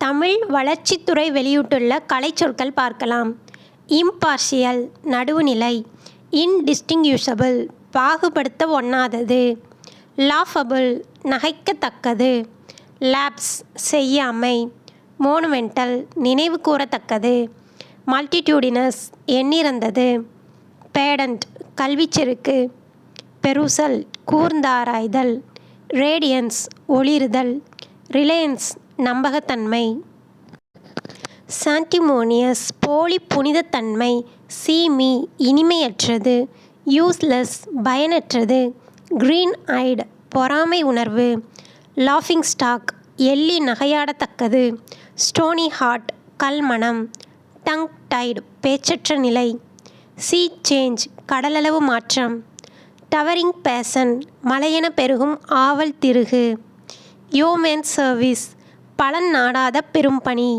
தமிழ் வளர்ச்சித்துறை வெளியிட்டுள்ள கலைச்சொற்கள் பார்க்கலாம். இம்பார்ஷியல் நடுவுநிலை இன்டிஸ்டிங்யூஷபிள் பாகுபடுத்த ஒண்ணாதது லாஃபபிள் நகைக்கத்தக்கது லேப்ஸ் செய்யாமை மோனுமெண்டல் நினைவு கூறத்தக்கது மல்டிடியூடினஸ் எண்ணிறந்தது பேடண்ட் கல்விச்செருக்கு பெருசல் கூர்ந்தாராய்தல் ரேடியன்ஸ் ஒளிருதல் ரிலையன்ஸ் நம்பகத்தன்மை. சாண்டிமோனியஸ் போலி புனிதத்தன்மை சீமி இனிமையற்றது யூஸ்லெஸ் பயனற்றது க்ரீன் ஐடு பொறாமை உணர்வு லாஃபிங் ஸ்டாக் எள்ளி நகையாடத்தக்கது ஸ்டோனி ஹார்ட் கல்மனம் டங் டைடு பேச்சற்ற நிலை சீ சேஞ்ச் கடலளவு மாற்றம் டவரிங் பேசன் மலையென பெருகும் ஆவல் திருகு யோமேன் சர்வீஸ் பலன் நாடாத பெரும்பணி.